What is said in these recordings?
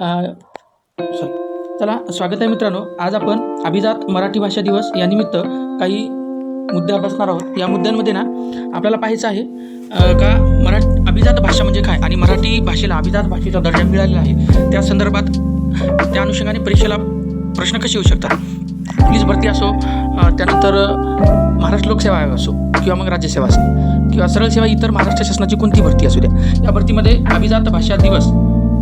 Sorry चला स्वागत आहे मित्रांनो. आज आपण अभिजात मराठी भाषा दिवस यानिमित्त काही मुद्दे अभ्यासणार आहोत. या मुद्द्यांमध्ये ना आपल्याला पाहायचं आहे का मराठी अभिजात भाषा म्हणजे काय? आणि मराठी भाषेला अभिजात भाषेचा दर्जा मिळालेला आहे. त्या संदर्भात त्या अनुषंगाने परीक्षेला प्रश्न कसे येऊ शकतात? पोलीस भरती असो त्यानंतर महाराष्ट्र लोकसेवा आयोग असो किंवा मग राज्यसेवा असो किंवा सरळ सेवा इतर महाराष्ट्र शासनाची कोणती भरती असू द्या. या भरतीमध्ये अभिजात भाषा दिवस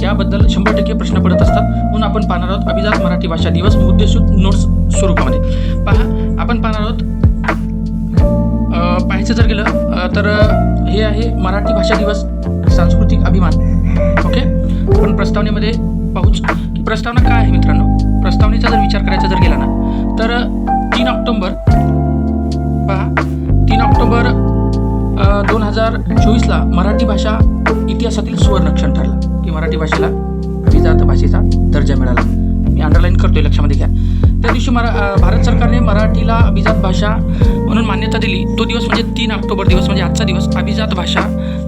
त्याबद्दल शंभर टक्के प्रश्न पडत असतात. म्हणून आपण पाहणार आहोत अभिजात मराठी भाषा दिवस मुद्देसूद नोट्स स्वरूपामध्ये पहा आपण पाहणार आहोत पाहायचं जर गेलं तर हे आहे मराठी भाषा दिवस सांस्कृतिक अभिमान. ओके? आपण प्रस्तावनेमध्ये पाहूच की प्रस्तावना काय आहे मित्रांनो? प्रस्तावनेचा जर विचार करायचा जर गेला ना तर तीन ऑक्टोंबर पहा तीन ऑक्टोबर दोन हजार चोवीसला मराठी भाषा इतिहासातील सुवर्णक्षण ठरला. की मराठी भाषेला अभिजात भाषेचा दर्जा मिळाला. मी अंडरलाईन करतोय लक्षामध्ये घ्या. त्या दिवशी मरा भारत सरकारने मराठीला अभिजात भाषा म्हणून मान्यता दिली. तो दिवस म्हणजे तीन ऑक्टोबर दिवस म्हणजे आजचा दिवस. अभिजात भाषा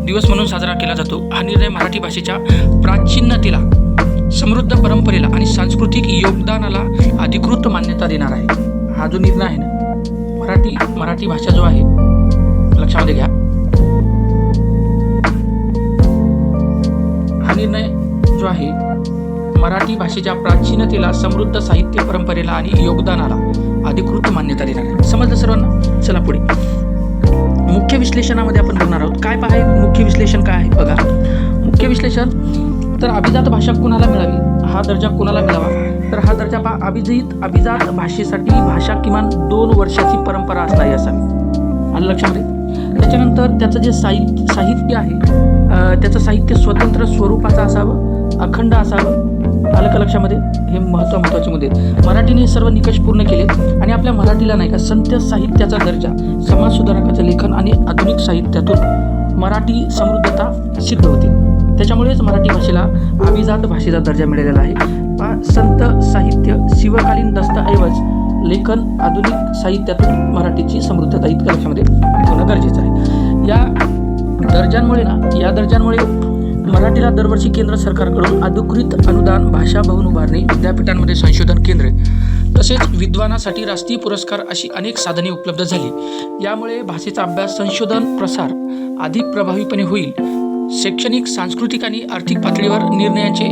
दिवस म्हणून साजरा केला जातो. हा निर्णय मराठी भाषेच्या प्राचीनतेला समृद्ध परंपरेला आणि सांस्कृतिक योगदानाला अधिकृत मान्यता देणार आहे. हा जो निर्णय आहे ना मराठी मराठी भाषा जो आहे लक्षामध्ये घ्या. निर्णय जो आहे मराठी भाषेच्या प्राचीनतेला समृद्ध साहित्य परंपरेला आणि योगदानाला अधिकृत मान्यता देणार आहे समजलं सर्वांना? चला पुढे. मुख्य विश्लेषणामध्ये आपण बघणार आहोत. काय पाहाय मुख्य विश्लेषण काय आहे? बघा. मुख्य विश्लेषण तर अभिजात भाषा कुणाला मिळावी? हा दर्जा कुणाला मिळावा? तर हा दर्जा पहा. अभिजित अभिजात भाषेसाठी भाषा किमान दोन वर्षाची परंपरा असणारी असावी. आलं लक्षामध्ये? त्याच्यानंतर त्याचं जे साहित्य साहित्य आहे त्याचं साहित्य स्वतंत्र स्वरूपाचं असावं अखंड असावं आलं का लक्षामध्ये हे महत्त्व महत्त्वाचे मुद्दे मराठीने सर्व निकष पूर्ण केले आणि आपल्या मराठीला नाही का संत साहित्याचा दर्जा समाज सुधारकाचं लेखन आणि आधुनिक साहित्यातून मराठी समृद्धता सिद्ध होते त्याच्यामुळेच मराठी भाषेला अभिजात भाषेचा दर्जा मिळालेला आहे. पा संत साहित्य शिवकालीन दस्तऐवज लेखन आधुनिक साहित्यातून मराठीची समृद्धता इतक्या लक्षामध्ये ठेवणं गरजेचं आहे. या दर्जांमुळे ना या दर्जांमुळे मराठीला दरवर्षी केंद्र सरकारकडून अधिकृत अनुदान भाषा भवन उभारणी विद्यापीठांमध्ये संशोधन केंद्रे तसेच विद्वानासाठी राष्ट्रीय पुरस्कार अशी अनेक साधने उपलब्ध झाली. यामुळे भाषेचा अभ्यास संशोधन प्रसार अधिक प्रभावीपणे होईल. शैक्षणिक सांस्कृतिक आणि आर्थिक पातळीवर निर्णयाचे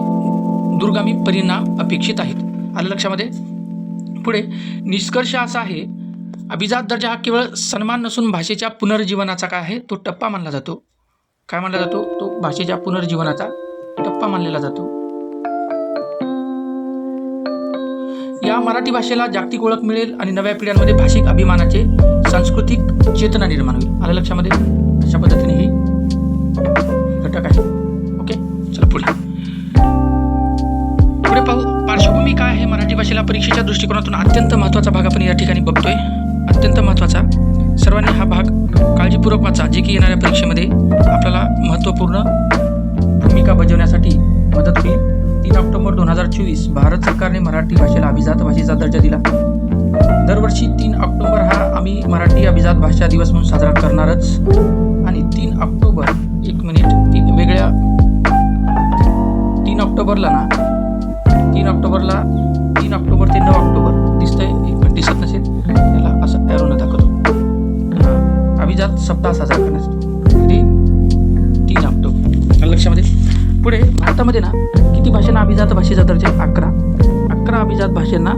दूरगामी परिणाम अपेक्षित आहेत. आलं लक्षामध्ये? पुढे निष्कर्ष असा आहे अभिजात दर्जा हा केवळ सन्मान नसून भाषेच्या पुनर्जीवनाचा काय आहे? तो टप्पा मानला जातो. काय मानला जातो? तो भाषेच्या पुनर्जीवनाचा टप्पा मानलेला जातो. या मराठी भाषेला जागतिक ओळख मिळेल आणि नव्या पिढ्यांमध्ये भाषिक अभिमानाचे सांस्कृतिक चेतना निर्माण होईल. आलं लक्षामध्ये? अशा पद्धतीने ही घटक आहे. ओके? चला पुढे. पुढे पाहू. पार्श्वभूमी काय आहे? मराठी भाषेला परीक्षेच्या दृष्टिकोनातून अत्यंत महत्त्वाचा भाग आपण या ठिकाणी बघतोय. अत्यंत महत्त्वाचा. सर्वांनी हा भाग काळजीपूर्वक वाचा जे की येणाऱ्या परीक्षेमध्ये आपल्याला महत्त्वपूर्ण भूमिका बजावण्यासाठी मदत होईल. तीन ऑक्टोबर दोन हजार चोवीस भारत सरकारने मराठी भाषेला अभिजात भाषेचा दर्जा दिला. दरवर्षी तीन ऑक्टोबर हा आम्ही मराठी अभिजात भाषा दिवस म्हणून साजरा करणारच. आणि तीन ऑक्टोबर एक मिनिट तीन वेगळ्या तीन ऑक्टोबरला ना तीन ऑक्टोबरला तीन ऑक्टोबर ते नऊ ऑक्टोबर दिसतंय. जात अभिजात सप्ताह साजरा करण्यासाठी कधी तीन आपतो लक्षामध्ये. पुढे भारतामध्ये ना किती भाषांना अभिजात भाषेचा दर्जा आहे? अकरा. अकरा अभिजात भाषांना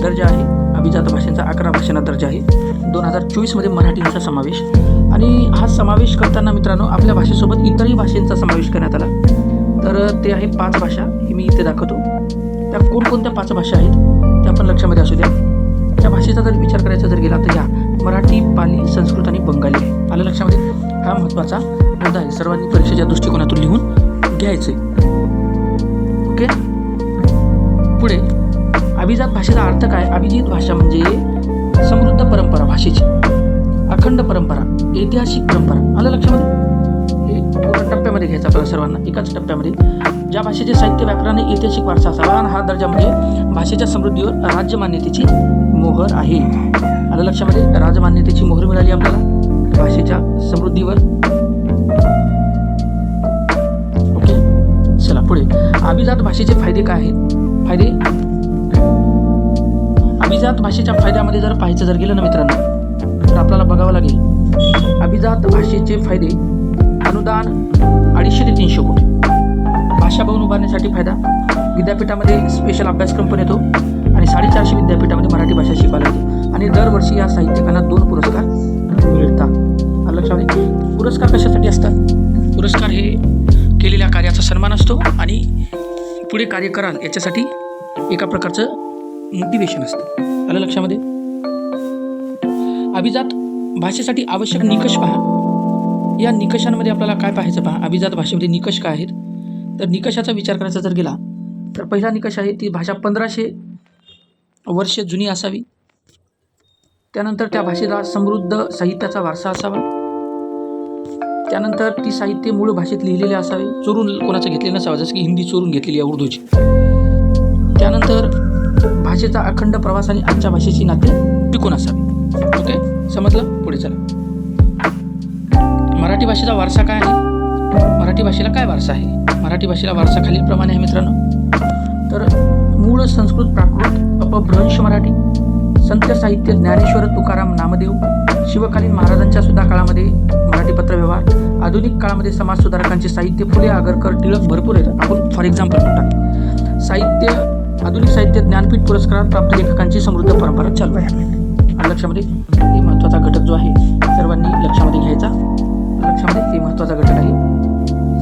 दर्जा आहे. अभिजात भाषांचा अकरा भाषांना दर्जा आहे. दोन हजार चोवीसमध्ये मराठींचा समावेश. आणि हा समावेश करताना मित्रांनो आपल्या भाषेसोबत इतरही भाषांचा समावेश करण्यात आला. तर ते आहे पाच भाषा. हे मी इथे दाखवतो. त्या कोणकोणत्या पाच भाषा आहेत त्या पण लक्षामध्ये असू द्या. त्या भाषेचा जर विचार करायचा जर गेला तर या. मराठी पाली संस्कृत आणि बंगाली आहे. आलं लक्षामध्ये? हा महत्त्वाचा मुद्दा आहे. सर्वांनी परीक्षेच्या दृष्टिकोनातून लिहून घ्यायचे. ओके? पुढे अभिजात भाषेचा अर्थ काय? अभिजित भाषा म्हणजे समृद्ध परंपरा भाषेची. अखंड परंपरा ऐतिहासिक परंपरा. आलं लक्षामध्ये? हे पूर्ण टप्प्यामध्ये घ्यायचं आपल्याला सर्वांना. एकाच टप्प्यामध्ये. ज्या भाषेचे साहित्य व्याकरण ऐतिहासिक वारसा असावा हा दर्जा म्हणजे भाषेच्या समृद्धीवर राज्यमान्यतेची मोहर आहे. आलं लक्षामध्ये? राजमान्यतेची मोहर मिळाली आपल्याला. भाषेच्या समृद्धीवर. ओके. चला पुढे. अभिजात भाषेचे फायदे काय आहेत? फायदे? अभिजात भाषेच्या फायद्यामध्ये जर पाहायचं जर गेलं ना मित्रांनो तर आपल्याला बघावं लागेल अभिजात भाषेचे फायदे अनुदान अडीचशे ते तीनशे कोटी. भाषा भवन उभारण्यासाठी फायदा. विद्यापीठामध्ये स्पेशल अभ्यासक्रम पण येतो. आणि साडेचारशे विद्यापीठामध्ये मराठी भाषा शिकवायला येते. आणि दरवर्षी या साहित्यिकांना दोन पुरस्कार मिळतात. लक्षात पुरस्कार कशासाठी असतात? पुरस्कार हे केलेल्या कार्याचा सन्मान असतो आणि पुढे कार्य कराल याच्यासाठी एका प्रकारचं मोटिवेशन असतं. आलं लक्षामध्ये? अभिजात भाषेसाठी आवश्यक निकष पहा. या निकषांमध्ये आपल्याला काय पाहायचं पहा? अभिजात भाषेमध्ये निकष काय आहेत? तर निकषाचा विचार करायचा जर गेला तर पहिला निकष आहे ती भाषा पंधराशे वर्ष जुनी असावी. त्यानंतर त्या भाषेला समृद्ध साहित्याचा वारसा असावा. त्यानंतर ती साहित्य मूळ भाषेत लिहिलेले असावे. चोरून कोणाचं घेतले नसावं जसं की हिंदी चोरून घेतलेली आहे उर्दूची. त्यानंतर भाषेचा अखंड प्रवास आणि आजच्या भाषेची नाते टिकून असावे. ओके? समजलं? पुढे चला. मराठी भाषेचा वारसा काय आहे? मराठी भाषेला काय वारसा आहे? मराठी भाषेला वारसा खालीलप्रमाणे आहे मित्रांनो. तर मूळ संस्कृत प्राकृत अपभ्रंश मराठी. संत साहित्य ज्ञानेश्वर तुकाराम नामदेव शिवकालीन महाराजांच्या सुद्धा काळामध्ये मराठी पत्रव्यवहार आधुनिक काळामध्ये समाज सुधारकांचे साहित्य फुले आगरकर टिळक भरपूर आहेत. आपण फॉर एक्झाम्पल म्हणतात साहित्य आधुनिक साहित्य ज्ञानपीठ पुरस्कारात प्राप्त लेखकांची समृद्ध परंपरा चालू आहे. आणि लक्षामध्ये हे महत्त्वाचा घटक जो आहे सर्वांनी लक्षामध्ये घ्यायचा. लक्षामध्ये हे महत्त्वाचा घटक आहे.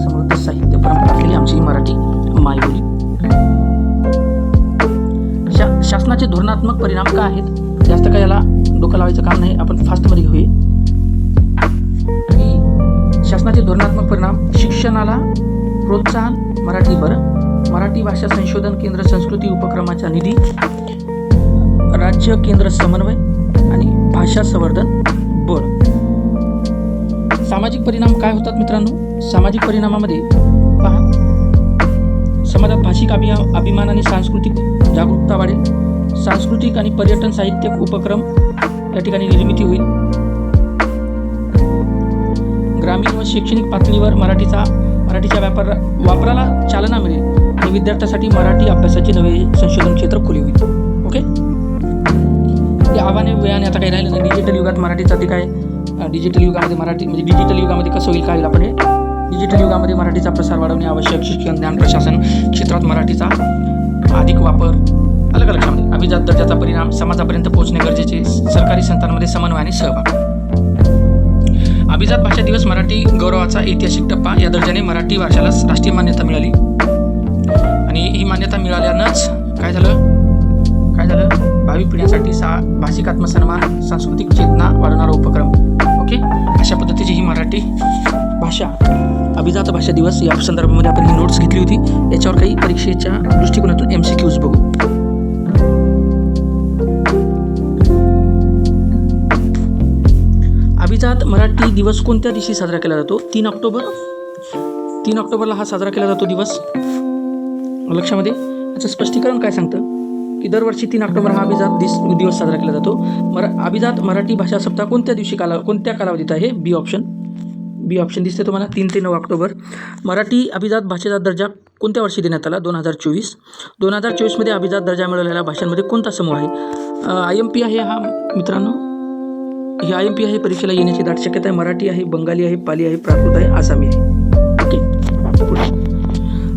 समृद्ध साहित्य परंपरा असलेली आमची मराठी मायबोली. शा शासनाचे धोरणात्मक परिणाम काय आहेत? जास्त काय याला डोकं लावायचं काम नाही. आपण फास्टमध्ये घेऊया. आणि शासनाचे धोरणात्मक परिणाम शिक्षणाला प्रोत्साहन मराठी बरं. मराठी भाषा संशोधन केंद्र संस्कृती उपक्रमाचा निधी राज्य केंद्र समन्वय आणि भाषा संवर्धन बळ सामाजिक परिणाम काय होतात मित्रांनो? सामाजिक परिणामामध्ये पहा. समाजात भाषिक अभि अभिमान आणि सांस्कृतिक जागरूकता वाढेल. सांस्कृतिक आणि पर्यटन साहित्य उपक्रम या ठिकाणी निर्मिती होईल. ग्रामीण व शैक्षणिक पातळीवर मराठीचा मराठीच्या व्यापार वापराला चालना मिळेल आणि विद्यार्थ्यासाठी मराठी अभ्यासाचे नवे संशोधन क्षेत्र खुले होईल. ओके ते आव्हाने वेळाने आता काही राहिलं नाही. डिजिटल युगात मराठीचा ते काय डिजिटल युगामध्ये मराठी म्हणजे डिजिटल युगामध्ये कसं होईल काय होईल आपण डिजिटल युगामध्ये मराठीचा प्रसार वाढवणे आवश्यक. शिक्षण ज्ञान प्रशासन क्षेत्रात मराठीचा अधिक वापर अलग अलग लक्षामध्ये अभिजात दर्जाचा परिणाम समाजापर्यंत पोहोचणे गरजेचे सरकारी संस्थांमध्ये समन्वय आणि सहभाग. अभिजात भाषा दिवस मराठी गौरवाचा ऐतिहासिक टप्पा या दर्जाने मराठी भाषेला राष्ट्रीय मान्यता मिळाली. आणि ही मान्यता मिळाल्यानंच काय झालं? काय झालं? भावी पिढ्यांसाठी सा भाषिक आत्मसन्मान सांस्कृतिक चेतना वाढवणारा उपक्रम. ओके? अशा पद्धतीची ही मराठी भाषा. अभिजात भाषा दिवस या संदर्भामध्ये आपण ही नोट्स घेतली होती. याच्यावर काही परीक्षेच्या दृष्टिकोनातून एम सी क्यूज बघू. अभिजात मराठी दिवस कोणत्या दिवशी साजरा केला जातो? तीन ऑक्टोबर. तीन ऑक्टोबरला हा साजरा केला जातो दिवस. लक्षामध्ये? याचं स्पष्टीकरण काय सांगतं? की दरवर्षी तीन ऑक्टोबर हा अभिजात दिस दिवस साजरा केला जातो. मरा अभिजात मराठी भाषा सप्ताह कोणत्या दिवशी काला कोणत्या कालावधीत आहे? बी ऑप्शन बी ऑप्शन दिसते तुम्हाला. तीन ते नऊ ऑक्टोबर. मराठी अभिजात भाषेचा दर्जा कोणत्या वर्षी देण्यात आला? दोन हजार चोवीस. दोन हजार चोवीसमध्ये अभिजात दर्जा मिळवलेल्या भाषांमध्ये कोणता समूह आहे? आय एम पी आहे हा मित्रांनो. ही आय एम पी आहे परीक्षेला येण्याची दाट शक्यता आहे. मराठी आहे बंगाली आहे पाली आहे प्राकृत आहे आसामी आहे. ओके. पुढे.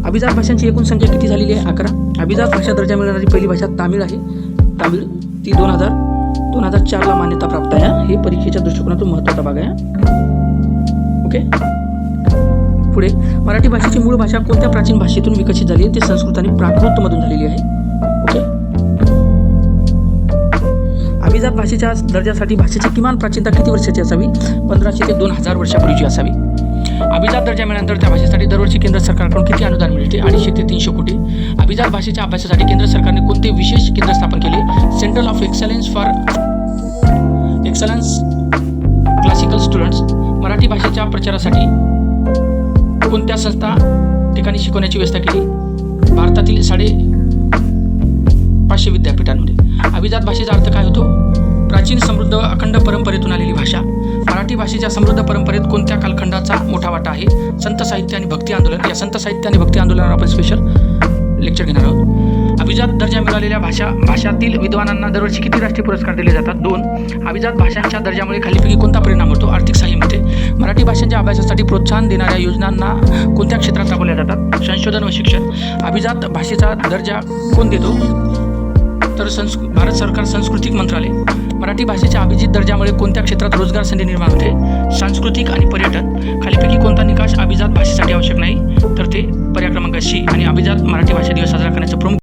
अभिजात भाषांची एकूण संख्या किती झालेली आहे? अकरा. अभिजात भाषा दर्जा मिळणारी पहिली भाषा तामिळ आहे. तामिळ ती दोन हजार दोन हजार चारला मान्यता प्राप्त आहे. हे परीक्षेच्या दृष्टिकोनातून महत्त्वाचा भाग आहे. ओके पुढे मराठी भाषेची मूळ भाषा कोणत्या प्राचीन भाषेतून विकसित झाली आहे? ते संस्कृत आणि प्राकृतमधून झालेली आहे. ओके अभिजात भाषेच्या दर्जासाठी भाषेची किमान प्राचीनता किती वर्षाची असावी? पंधराशे ते दोन हजार वर्षापूर्वीची असावी. अभिजात दर्जा मिळाल्यानंतर त्या भाषेसाठी दरवर्षी केंद्र सरकारकडून किती अनुदान मिळते? अडीचशे ते तीनशे कोटी. अभिजात भाषेच्या अभ्यासासाठी केंद्र सरकारने कोणते विशेष केंद्र स्थापन केले? Central of excellence for excellence classical students Marathi भाषेच्या प्रचारासाठी कोणत्या संस्था ठिकाणी शिकवण्याची व्यवस्था केली? भारतातील साडे पाचशे विद्यापीठांमध्ये. अभिजात भाषेचा अर्थ काय होतो? प्राचीन समृद्ध अखंड परंपरेतून आलेली भाषा. मराठी भाषेच्या समृद्ध परंपरेत कोणत्या कालखंडाचा मोठा वाटा आहे? संत साहित्य आणि भक्ती आंदोलन. या संत साहित्य आणि भक्ती आंदोलनावर आपण स्पेशल लेक्चर घेणार आहोत. अभिजात दर्जा मिळालेल्या भाषा भाषातील विद्वानांना दरवर्षी किती राष्ट्रीय पुरस्कार दिले जातात? दोन अभिजात भाषांच्या दर्जामुळे खालीपैकी कोणता परिणाम होतो? आर्थिक सहाय्य मिळते. मराठी भाषांच्या अभ्यासासाठी प्रोत्साहन देणाऱ्या योजनांना कोणत्या क्षेत्रात राबवल्या जातात? संशोधन व शिक्षण. अभिजात भाषेचा दर्जा कोण देतो? तर संस्कृ भारत सरकार सांस्कृतिक मंत्रालय. मराठी भाषेच्या अभिजित दर्जामुळे कोणत्या क्षेत्रात रोजगार संधी निर्माण होते? सांस्कृतिक आणि पर्यटन. खालीपैकी कोणता निकाष अभिजात भाषेसाठी आवश्यक नाही? तर ते पर्याय क्रमांक सी आणि अभिजात मराठी भाषा दिवस साजरा करण्याचं प्रमुख